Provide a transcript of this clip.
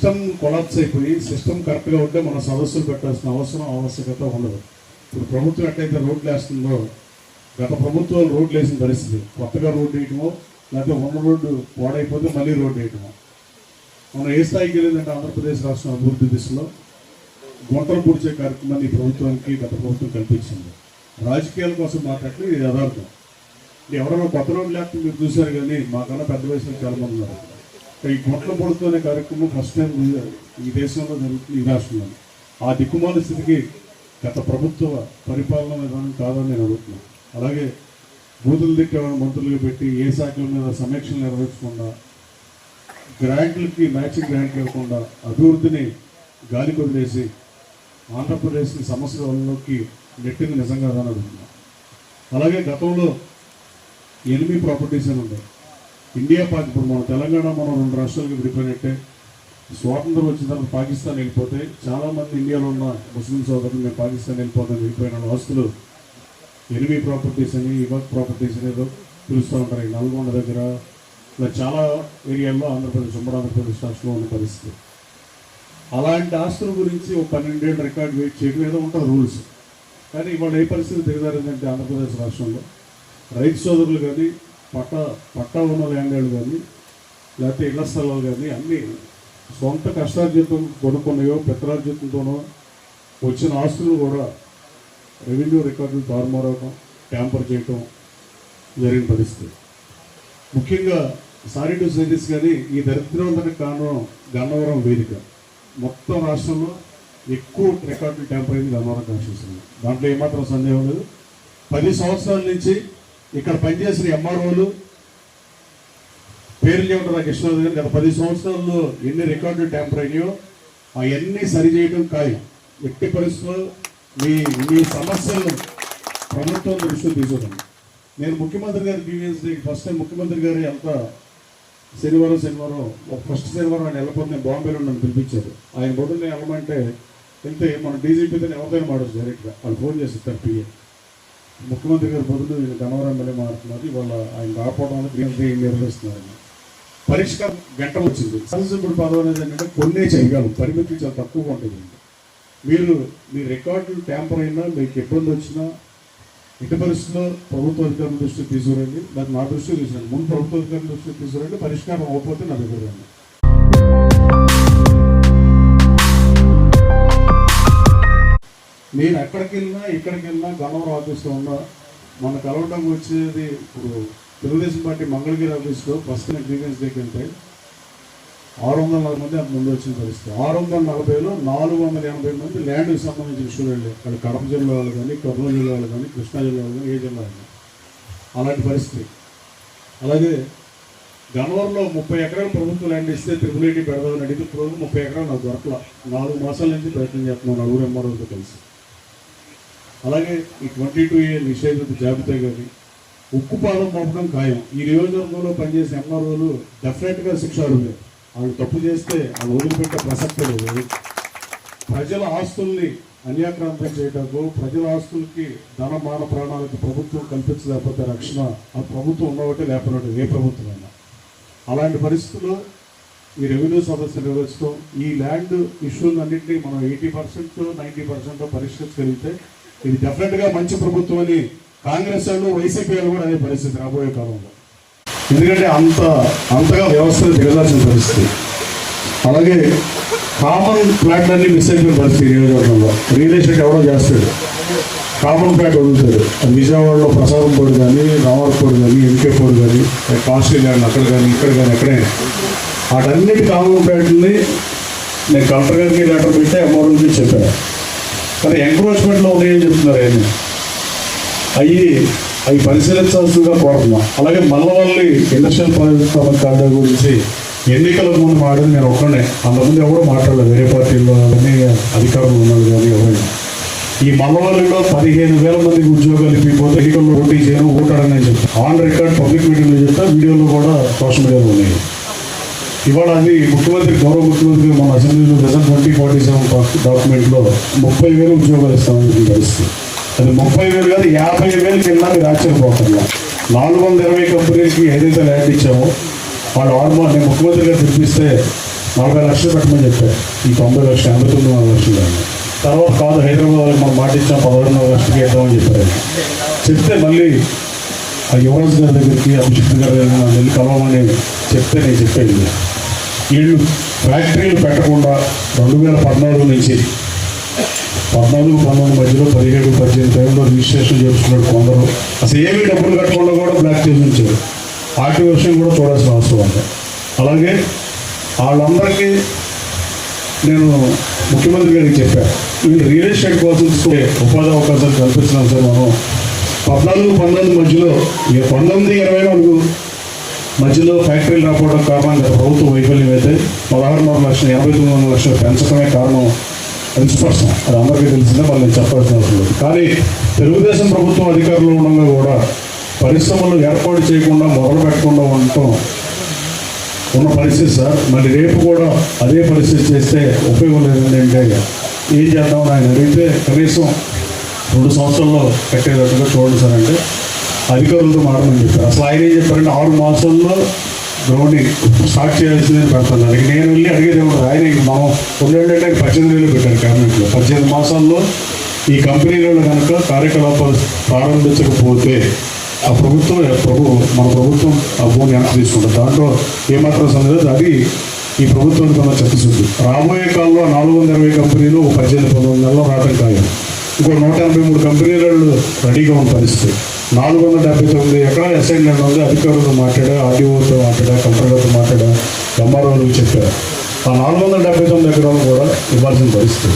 System collapse అయిపోయి system కరెక్ట్గా ఉంటే మన సదస్సులు పెట్టాల్సిన అవసరం ఆవశ్యకత ఉండదు. ఇప్పుడు ప్రభుత్వం ఎట్లయితే రోడ్లు వేస్తుందో గత ప్రభుత్వాలు రోడ్లు వేసిన పరిస్థితి. కొత్తగా రోడ్డు వేయటమో లేకపోతే ఉన్న రోడ్డు పాడైపోతే మళ్ళీ రోడ్డు వేయటమో. మనం ఏ స్థాయికి వెళ్ళిందంటే ఆంధ్రప్రదేశ్ రాష్ట్రం అభివృద్ధి దిశలో గుంటలు పూడ్చే కార్యక్రమాన్ని ఈ ప్రభుత్వానికి గత ప్రభుత్వం కల్పించింది. రాజకీయాల కోసం మాట్లాడితే ఇది యథార్థం. ఎవరైనా కొత్త రోడ్లు లేకపోతే మీరు చూశారు కానీ మాకన్నా పెద్ద వయసులో చాలా మంది ఉన్నారు. ఈ గుంటలు పొడుతున్న కార్యక్రమం ఫస్ట్ టైం ఈ దేశంలో జరుగుతుంది ఈ రాష్ట్రంలో. ఆ దిక్కుమాల స్థితికి గత ప్రభుత్వ పరిపాలన విధానం కాదని నేను అడుగుతున్నాను. అలాగే బూతులు దిక్కే మంత్రులుగా పెట్టి ఏ శాఖల మీద సమీక్షలు నిర్వహించకుండా గ్రాంట్లకి మ్యాచింగ్ గ్రాంట్ ఇవ్వకుండా అభివృద్ధిని గాలి కొదిలేసి ఆంధ్రప్రదేశ్ని సమస్యలలోకి నెట్టింది నిజంగా అని అడుగుతున్నాను. అలాగే గతంలో ఎనిమిది ప్రాపర్టీస్ అని ఉన్నాయి. ఇండియా పాక్ ఇప్పుడు మన తెలంగాణ మనం రెండు రాష్ట్రాలకు విడిపోయినట్టే స్వాతంత్రం వచ్చిన తర్వాత పాకిస్తాన్ వెళ్ళిపోతే చాలా మంది ఇండియాలో ఉన్న ముస్లిం సోదరులు మేము పాకిస్తాన్ వెళ్ళిపోతాం వెళ్ళిపోయిన ఆస్తులు ఎనిమిది ప్రాపర్టీస్ అని ఇవాక్ ప్రాపర్టీస్ అని పిలుస్తూ ఉంటారు ఈ నల్గొండ దగ్గర. ఇలా చాలా ఏరియాల్లో ఆంధ్రప్రదేశ్ ఉమ్మడి ఆంధ్రప్రదేశ్ రాష్ట్రంలో ఉన్న పరిస్థితి. అలాంటి ఆస్తుల గురించి ఒక పన్నెండేళ్ళు రికార్డ్ వెయిట్ చేయడం ఏదో ఉంటుంది రూల్స్. కానీ ఇవాళ ఏ పరిస్థితి దిగజారిందంటే ఆంధ్రప్రదేశ్ రాష్ట్రంలో. రైతు సోదరులు కానీ పట్ట పట్టా ఉన్న ల్యాండ్లు కానీ లేకపోతే ఇళ్ళ స్థలాలు కానీ అన్నీ సొంత కష్టార్జితం కొనుక్కున్నాయో పెత్రార్జితంతోనో వచ్చిన ఆస్తులు కూడా రెవెన్యూ రికార్డులు తారుమారవడం ట్యాంపర్ చేయటం జరిగిన పరిస్థితి. ముఖ్యంగా సారీ టు సైటిస్ కానీ ఈ దరిద్రవంతకు కారణం గన్నవరం వేదిక. మొత్తం రాష్ట్రంలో ఎక్కువ రికార్డులు ట్యాంపర్ అయింది గన్నవరం కాన్స్టిట్యూషన్ దాంట్లో ఏమాత్రం సందేహం లేదు. పది సంవత్సరాల నుంచి ఇక్కడ పనిచేసిన ఎంఆర్ఓలు పేర్లు ఉంటారు నాకు ఇష్టం లేదు గత పది సంవత్సరాల్లో ఎన్ని రికార్డులు ట్యాంపర్ అయినాయో అవన్నీ సరి చేయడం ఖాయం. ఎట్టి పరిస్థితుల్లో మీ మీ సమస్యలను ప్రభుత్వం దృష్టిలో తీసుకున్నాను నేను ముఖ్యమంత్రి గారి గ్రీవియన్స్ ఫస్ట్ టైం ముఖ్యమంత్రి గారు ఎంత శనివారం శనివారం ఒక ఫస్ట్ శనివారం ఆయన వెళ్ళకపోతే నేను బాంబేలో నన్ను పిలిపించారు. ఆయన బొడ్డు నేను వెళ్ళమంటే వెళ్తే మన డీజీపీతో ఎవరికైనా మాట్లాడు డైరెక్ట్గా వాళ్ళు ఫోన్ చేసి పిఏ ముఖ్యమంత్రి గారి బదులు ఈయన గన్నవరం ఎమ్మెల్యే మారుతున్నారు ఇవాళ ఆయన రాకపోవడం వల్ల నిర్వహిస్తున్నారు పరిష్కారం గంటలు వచ్చింది. సరసింపుడు పదవి అనేది ఏంటంటే కొన్నే చేయగలం. పరిమితి చాలా తక్కువగా ఉంటుంది. మీరు మీ రికార్డులు ట్యాంపర్ అయినా మీకు ఇబ్బంది వచ్చినా ఎటు పరిస్థితుల్లో ప్రభుత్వ అధికారుల దృష్టికి తీసుకురండి. నాకు నా దృష్టికి తీసుకురండి ముందు ప్రభుత్వ అధికారుల దృష్టికి తీసుకురండి. పరిష్కారం అవ్వకపోతే నా దగ్గర రండి. నేను ఎక్కడికి వెళ్ళినా ఇక్కడికి వెళ్ళినా గన్నవరం ఆఫీస్లో ఉన్నా మన కలవడం వచ్చేది ఇప్పుడు తెలుగుదేశం పార్టీ మంగళగిరి ఆఫీస్లో ఫస్ట్ గ్రీవెన్స్ దగ్గరికి వెళ్తే ఆరు వందల నలభై మంది అంత ముందు వచ్చిన పరిస్థితి. ఆరు వందల నలభైలో నాలుగు వందల ఎనభై మంది ల్యాండ్కి సంబంధించిన ఇష్యూలు వెళ్ళాయి. అక్కడ కడప జిల్లా వాళ్ళు కానీ కర్నూలు జిల్లా వాళ్ళు కానీ కృష్ణా జిల్లా వాళ్ళు కానీ ఏ జిల్లా కానీ. అలాంటి పరిస్థితి. అలాగే గన్నవరంలో ముప్పై ఎకరాలు ప్రభుత్వం ల్యాండ్ ఇస్తే త్రిపుల్ ఐటీ పెడదామని అడిగితే ఇప్పుడు ముప్పై ఎకరాలు నాకు దొరకల. నాలుగు మాసాల నుంచి ప్రయత్నం చేస్తున్నాను నలుగురు ఎంఆర్ఓతో కలిసి. అలాగే ఈ ట్వంటీ టూ ఏ నిషేధిత జాబితా కానీ ఉక్కుపాదం మోపడం ఖాయం. ఈ నియోజకవర్గంలో పనిచేసే ఎంఆర్ఓలు డెఫినెట్గా శిక్ష అర్హులే వాళ్ళు తప్పు చేస్తే వాళ్ళు వదిలిపెట్టే ప్రసక్తి లేదు. ప్రజల ఆస్తుల్ని అన్యాక్రాంతం చేయటకు ప్రజల ఆస్తులకి ధన మాన ప్రాణాలకు ప్రభుత్వం కల్పించలేకపోతే రక్షణ ఆ ప్రభుత్వం ఉన్నవాటే లేకపోతే ఏ ప్రభుత్వమైనా అలాంటి పరిస్థితుల్లో ఈ రెవెన్యూ సమస్య నిర్వహించడం ఈ ల్యాండ్ ఇష్యూలన్నింటినీ మనం ఎయిటీ పర్సెంట్ నైంటీ పర్సెంట్ పరిష్కరించగలిగితే ఇది డెఫినెట్గా మంచి ప్రభుత్వం అని కాంగ్రెస్ వాళ్ళు వైసీపీ వాళ్ళు కూడా అదే పరిస్థితి రాబోయే కాలంలో. ఎందుకంటే అంత అంతగా వ్యవస్థ దిగదాల్సిన పరిస్థితి. అలాగే కామన్ ప్లాట్లన్నీ మిస్ అయిపోయిన పరిస్థితి నియోజకవర్గంలో. రియల్ ఎస్టేట్ ఎవడో చేస్తాడు. కామన్ ప్లాట్ వదులుతాడు. విజయవాడలో ప్రసాదం పోడు కానీ రామర్పొడి కానీ ఎంకే పోడు కానీ కాస్ట్లీ కానీ అక్కడ కానీ ఇక్కడ కానీ అక్కడే. వాటన్నిటి కామన్ ప్లాట్లని నేను కలెక్టర్ గారికి లెటర్ పెట్టి అమౌంట్ చెప్పాను. కానీ ఎంక్రోచ్మెంట్లో ఉన్నాయని చెప్తున్నారు ఆయన. అవి అవి పరిశీలించాల్సిందిగా కోరుతున్నాం. అలాగే మల్లవల్లి ఇండస్ట్రియల్ ప్రాజెక్ట్ కారిడార్ గురించి ఎన్నికల ముందు మాట్లాడి నేను ఒక్కనే అంతకుముందు ఎవరు మాట్లాడలేదు. వేరే పార్టీల్లో కానీ అధికారులు ఉన్నారు కానీ ఎవరైనా ఈ మల్లవల్లిలో పదిహేను వేల మందికి ఉద్యోగాలు ఇప్పిపోతే ఎన్నికల్లో పోటీ చేయను ఓటాడని చెప్తాను ఆన్ రికార్డ్ పబ్లిక్ మీటింగ్లో చెప్తా వీడియోలో కూడా సోషల్ మీడియాలో ఉన్నాయి. ఇవాళ అది ముఖ్యమంత్రి గౌరవ ముఖ్యమంత్రి మన అసెంబ్లీలో రిజన్ ట్వంటీ ఫార్టీ సెవెన్ డాక్యుమెంట్లో ముప్పై వేలు ఉద్యోగాలు ఇస్తామని తెలుస్తుంది. అది ముప్పై వేలు కాదు యాభై వేలు కింద మీరు ఆశ్చర్యపోతున్నా నాలుగు వందల ఇరవై కంపెనీలకి ఏదైతే ల్యాండ్ ఇచ్చామో వాళ్ళు ఆల్మోస్ట్ నేను ముఖ్యమంత్రి గారు తెప్పిస్తే నలభై లక్షలు పెట్టమని చెప్పారు. ఈ తొంభై లక్షలు ఎనభై తొమ్మిది లక్షలు తర్వాత కాదు హైదరాబాద్ వాళ్ళకి మనం మాట ఇచ్చాం పదహారున్నర లక్షలకి ఇద్దామని చెప్పారు. చెప్తే మళ్ళీ ఆ యువరాజు గారి దగ్గరికి అభిషేక్ గారి దగ్గరికి వెళ్ళి కలవమని చెప్తే నేను చెప్పేది. వీళ్ళు ఫ్యాక్టరీలు పెట్టకుండా రెండు వేల పద్నాలుగు నుంచి పద్నాలుగు పంతొమ్మిది మధ్యలో పదిహేడు పద్దెనిమిది టైంలో రిజిస్ట్రేషన్ చేసుకున్నాడు కొందరు. అసలు ఏమీ డబ్బులు కట్టకుండా కూడా బ్లాక్ చేయించారు. వాటి విషయం కూడా చూడాల్సిన అవసరం ఉంది. అలాగే వాళ్ళందరికీ నేను ముఖ్యమంత్రి గారికి చెప్పాను వీళ్ళు రియల్ ఎస్టేట్ కోసం ఉపాధి అవకాశాలు కల్పిస్తున్నాం సార్ మనం. పద్నాలుగు పంతొమ్మిది మధ్యలో ఈ పంతొమ్మిది ఇరవై నాలుగు మధ్యలో ఫ్యాక్టరీలు రాకపోవడం కారణం గత ప్రభుత్వ వైఫల్యం అయితే పదహారున్నర లక్షలు యాభై తొమ్మిది లక్షలు పెంచడమే కారణం అది స్పష్టం. అది అందరికీ తెలిసిందే మళ్ళీ నేను చెప్పాల్సిన అవసరం లేదు. కానీ తెలుగుదేశం ప్రభుత్వం అధికారంలో ఉండగా కూడా పరిశ్రమలు ఏర్పాటు చేయకుండా మొదలు పెట్టకుండా ఉండటం ఉన్న పరిస్థితి సార్. మరి రేపు కూడా అదే పరిస్థితి చేస్తే ఉపయోగం లేదంటే ఏం చేద్దామని ఆయన అడిగితే కనీసం రెండు సంవత్సరాల్లో కట్టేటట్టుగా చూడండి సార్ అంటే అధికారులతో మాట్లాడమని చెప్పారు. అసలు ఆయన ఏం చెప్పారంటే ఆరు మాసాల్లో గ్రౌండ్ని స్టార్ట్ చేయాల్సిందని పెడుతున్నారు ఇక నేను వెళ్ళి అడిగేది ఏమన్నా ఆయన ఇంక మనం ఉండేటంటే ఆయన పద్దెనిమిది వేలు పెట్టారు క్యాబినెట్లో. పద్దెనిమిది మాసాల్లో ఈ కంపెనీలలో కనుక కార్యకలాపాలు ప్రారంభించకపోతే ఆ ప్రభుత్వం ప్రభు మన ప్రభుత్వం ఆ భూమిని వెనక్కి తీసుకుంటుంది. దాంట్లో ఏమాత్రం సందేహం అది ఈ ప్రభుత్వానికి ఉన్న చిత్తశుద్ధి. రాబోయే కాలంలో నాలుగు వందల ఇరవై కంపెనీలు ఒక పద్దెనిమిది పంతొమ్మిది నెలలో రావడం ఖాయం. ఇంకో నూట ఎనభై మూడు కంపెనీలు రెడీగా ఉన్న పరిస్థితి. నాలుగు వందల డెబ్బై తొమ్మిది ఎక్కడ అసైన్మెంట్ ఉంది అధికారులతో మాట్లాడా ఆర్డీఓతో మాట్లాడా కంపెనీలతో మాట్లాడా ఎంఆర్ఓలకు చెప్పారు. ఆ నాలుగు వందల డెబ్బై తొమ్మిది ఎకరాలు కూడా ఇవ్వాల్సిన పరిస్థితి.